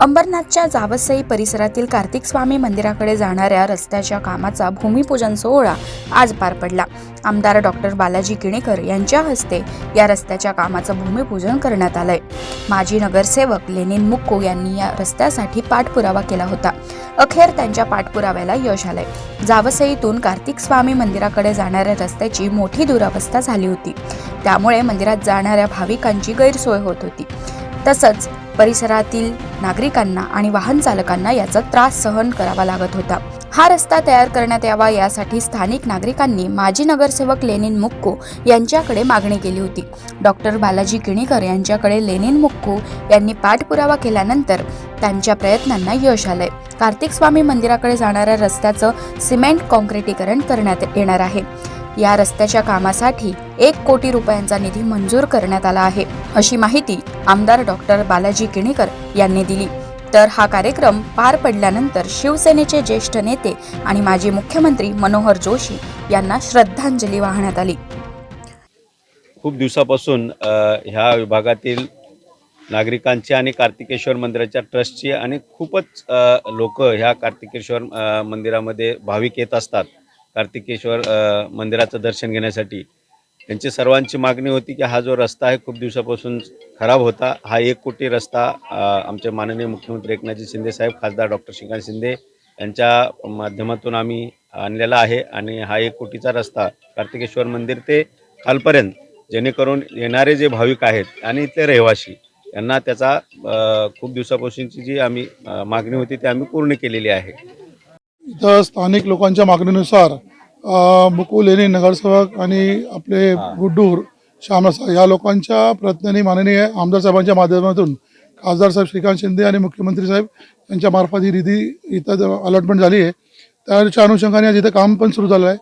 अंबरनाथच्या जावसई परिसरातील कार्तिक स्वामी मंदिराकडे जाणाऱ्या रस्त्याच्या कामाचा भूमिपूजन सोहळा आज पार पडला. आमदार डॉक्टर बालाजी किणेकर यांच्या हस्ते या रस्त्याच्या कामाचं भूमिपूजन करण्यात आलंय. माजी नगरसेवक लेनिन मुक्को यांनी या रस्त्यासाठी पाठपुरावा केला होता. अखेर त्यांच्या पाठपुराव्याला यश आलंय. जावसईतून कार्तिक स्वामी मंदिराकडे जाणाऱ्या रस्त्याची मोठी दुरावस्था झाली होती. त्यामुळे मंदिरात जाणाऱ्या भाविकांची गैरसोय होत होती. तसंच परिसरातील नागरिकांना आणि वाहन चालकांना याचा त्रास सहन करावा लागत होता. हा रस्ता तयार करण्यात यावा यासाठी स्थानिक नागरिकांनी माजी नगरसेवक लेनिन मुक्को यांच्याकडे मागणी केली होती. डॉक्टर बालाजी किणीकर यांच्याकडे लेनिन मुक्को यांनी पाठपुरावा केल्यानंतर त्यांच्या प्रयत्नांना यश आलंय. कार्तिक स्वामी मंदिराकडे जाणाऱ्या रस्त्याचं सिमेंट कॉन्क्रिटीकरण करण्यात येणार आहे. या रस्त्याच्या कामासाठी एक कोटी रुपयांचा निधी मंजूर करण्यात आला आहे. अशी माहिती आमदार डॉक्टर बालाजी किणीकर यांनी दिली. तर हा कार्यक्रम पार पडल्यानंतर शिवसेनेचे ज्येष्ठ नेते आणि माजी मुख्यमंत्री मनोहर जोशी यांना श्रद्धांजली वाहण्यात आली. खूप दिवसापासून ह्या विभागातील नागरिकांची आणि कार्तिकेश्वर मंदिराच्या ट्रस्टची आणि खूपच लोक ह्या कार्तिकेश्वर मंदिरामध्ये भाविक येत असतात. कार्तिकेश्वर मंदिराचं दर्शन घेण्यासाठी. त्यांची सर्वांची मागणी होती की हा जो रस्ता आहे खूप दिवसापासून खराब होता. हा एक कोटी रस्ता आमचे माननीय मुख्यमंत्री एकनाथजी शिंदे साहेब खासदार डॉक्टर श्रीकांत शिंदे यांच्या माध्यमातून आम्ही आणलेला आहे आणि हा एक कोटीचा रस्ता कार्तिकेश्वर मंदिर ते कालपर्यंत जेणेकरून येणारे जे भाविक आहेत आणि इथले रहिवासी यांना त्याचा खूप दिवसापासूनची जी आम्ही मागणी होती ती आम्ही पूर्ण केलेली आहे. इथं स्थानिक लोकांच्या मागणीनुसार मुकुल लेणे नगरसेवक आणि आपले गुड्डूर श्यामसा या लोकांच्या प्रयत्नांनी माननीय आमदार साहेबांच्या माध्यमातून खासदार साहेब श्रीकांत शिंदे आणि मुख्यमंत्री साहेब यांच्या मार्फत ही निधी इथं अलॉटमेंट झाली आहे. त्याच्या अनुषंगाने आज इथं काम पण सुरू झालं आहे.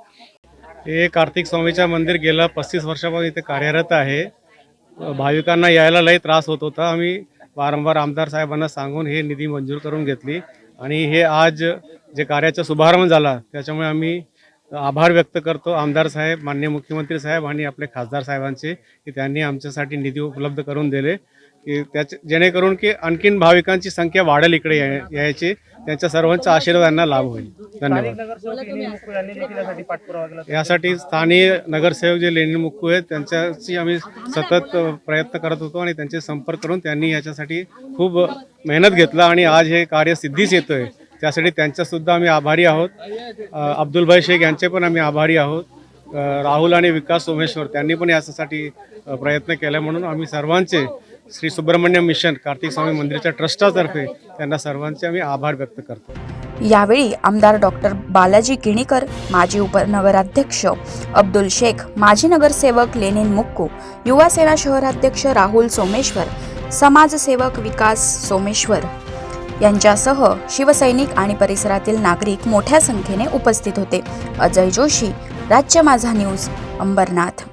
हे कार्तिक स्वामीचं मंदिर गेलं पस्तीस वर्षापासून इथे कार्यरत आहे. भाविकांना यायला लई त्रास होत होता. आम्ही वारंवार आमदार साहेबांना सांगून हे निधी मंजूर करून घेतली. आणि हे आज जे कार्याचा शुभारंभ झाला त्याच्यामुळे आम्ही आभार व्यक्त करतो आमदार साहेब माननीय मुख्यमंत्री साहेब आणि आपले खासदार साहेबांचे की त्यांनी आमच्यासाठी निधी उपलब्ध करून दिले. की त्याचे जेणेकरून की आणखीन भाविकांची संख्या वाढेल इकडे यायची. त्यांच्या सर्वांचा आशीर्वादांना लाभ होईल. धन्यवाद. यासाठी स्थानिक नगरसेवक जे लेणी मुक्कू आहेत त्यांच्याशी आम्ही सतत प्रयत्न करत होतो आणि त्यांचे संपर्क करून त्यांनी याच्यासाठी खूप मेहनत घेतला आणि आज हे कार्य सिद्धीच येतोय. त्यासाठी त्यांच्यासुद्धा आम्ही आभारी आहोत. अब्दुलभाई शेख यांचे पण आम्ही आभारी आहोत. राहुल आणि विकास सोमेश्वर त्यांनी पण याच्यासाठी प्रयत्न केला म्हणून आम्ही सर्वांचे श्री सुब्रमण्यम मिशन कार्तिक स्वामी मंदिराच्या ट्रस्टातर्फे त्यांना सर्वांचे आम्ही आभार व्यक्त करतो. यावेळी आमदार डॉक्टर बालाजी किणीकर माजी उपनगराध्यक्ष अब्दुल शेख माजी नगरसेवक लेनिन मुक्कू युवा सेना शहराध्यक्ष राहुल सोमेश्वर समाजसेवक विकास सोमेश्वर यांच्यासह शिवसैनिक आणि परिसरातील नागरिक मोठ्या संख्येने उपस्थित होते. अजय जोशी राज्य माझा न्यूज अंबरनाथ.